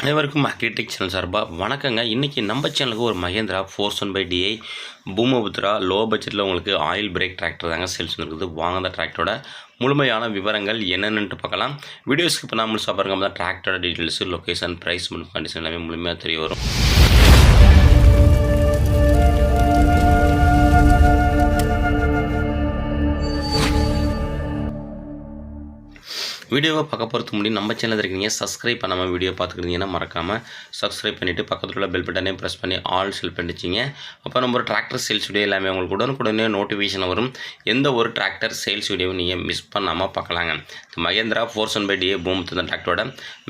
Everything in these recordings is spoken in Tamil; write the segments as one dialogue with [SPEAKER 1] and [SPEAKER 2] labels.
[SPEAKER 1] அனைவருக்கும் அக்ரிடெக் சேனல் சார்பாக வணக்கங்க. இன்றைக்கி நம்ம சேனலுக்கு ஒரு Mahindra four one by DI Bhoomiputra low பட்ஜெட்டில் உங்களுக்கு ஆயில் பிரேக் டிராக்டர் தாங்க சேல்ஸ் இருக்குது வாங்க அந்த டிராக்டரோட முழுமையான விவரங்கள் என்னென்னு பார்க்கலாம். வீடியோஸ்க்கு இப்போ நான் முழுசாக பாருங்க. அப்போ தான் டிராக்டரோட டீட்டெயில்ஸு லொக்கேஷன் ப்ரைஸ் கண்டிஷன் எல்லாமே முழுமையாக தெரிய வரும். வீடியோவை பார்க்க போகிறதுக்கு முன்னாடி நம்ம சேனல் இருக்கீங்க சப்ஸ்கிரைப் பண்ணாமல் வீடியோ பார்த்துக்கிட்டீங்கன்னா மறக்காமல் சப்ஸ்கிரைப் பண்ணிவிட்டு பக்கத்தில் உள்ள பெல் பட்டனே ப்ரெஸ் பண்ணி ஆல் செல் பண்ணிச்சிங்க அப்போ நம்ம ஒரு டிராக்டர் சேல்ஸ் வீடியோ எல்லாமே உங்களுக்கு உடனுக்குடனே நோட்டிஃபிகேஷன் வரும். எந்த ஒரு டிராக்டர் சேல்ஸ் வீடியோவும் நீங்கள் மிஸ் பண்ணாமல் பார்க்கலாங்க. இந்த Mahindra four one by D boom இந்த டிராக்டரோட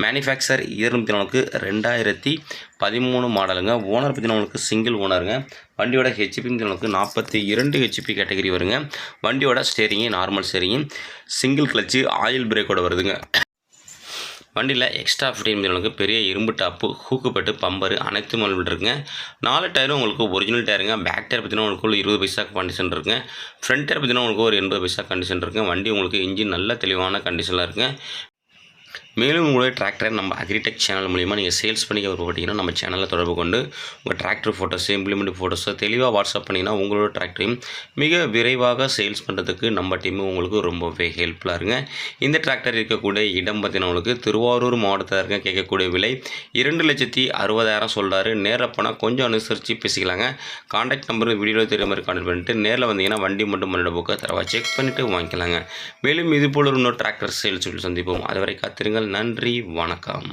[SPEAKER 1] மேனுஃபேக்சர் இருபத்தி நாலுக்கு ரெண்டாயிரத்தி பதிமூணு மாடலுங்க ஓனர் பார்த்தீங்கன்னா உங்களுக்கு சிங்கிள் ஓனருங்க வண்டியோட ஹெச்பின்னு உங்களுக்கு நாற்பத்தி இரண்டு ஹெச்பி கேட்டகரி வருங்க. வண்டியோட steering normal steering single clutch oil பிரேக்கோட வருதுங்க. வண்டியில் எக்ஸ்ட்ரா ஃபிட்டிங் உங்களுக்கு பெரிய இரும்பு டாப்பு ஹூக்குப்பட்டு பம்பரு அனைத்து மாடல் இருக்குங்க. நாலு டயரும் உங்களுக்கு ஒரிஜினல் டயருங்க பேக் டயர் பார்த்தீங்கன்னா உங்களுக்கு இருபது பைசா கண்டிஷன் இருக்குங்க. ஃப்ரண்ட் டயர் பார்த்தீங்கன்னா உங்களுக்கு ஒரு எண்பது பைசா கண்டிஷன் இருக்குங்க. வண்டி உங்களுக்கு இன்ஜின் நல்ல தெளிவான கண்டிஷனில் இருக்குங்க. மேலும் உங்களுடைய டிராக்டரை நம்ம அக்ரிடெக் சேனல் மூலிமா நீங்கள் சேல்ஸ் பண்ணிக்க விருப்பப்பட்டீங்கன்னா நம்ம சேனலில் தொடர்பு கொண்டு உங்கள் டிராக்டர் ஃபோட்டோஸு இம்ப்ளிமெண்ட் ஃபோட்டோஸை தெளிவாக வாட்ஸ்அப் பண்ணிங்கன்னா உங்களோட டிராக்டரையும் மிக விரைவாக சேல்ஸ் பண்ணுறதுக்கு நம்ம டீமு உங்களுக்கு ரொம்பவே ஹெல்ப்ஃபுல்லாக இருங்க. இந்த டிராக்டர் இருக்கக்கூடிய இடம் பார்த்தீங்கன்னா உங்களுக்கு திருவாரூர் மாவட்டத்தில் இருக்க கேட்கக்கூடிய விலை இரண்டு லட்சத்தி அறுபதாயிரம் சொல்கிறாரு நேரில் போனால் கொஞ்சம் அனுசரித்து பேசிக்கலாங்க. காண்டாக்ட் நம்பர் வீடியோவில் தெரியாமல் மாதிரி கான்டாக்ட் பண்ணிட்டு நேரில் வந்தீங்கன்னா வண்டி மட்டும் மன்னோட புக்கை தரவா செக் பண்ணிவிட்டு வாங்கிக்கலாங்க. மேலும் இது போல இன்னொரு டிராக்டர் சேல்ஸ் சந்திப்போம். அதுவரை காத்திருங்கள். நன்றி வணக்கம்.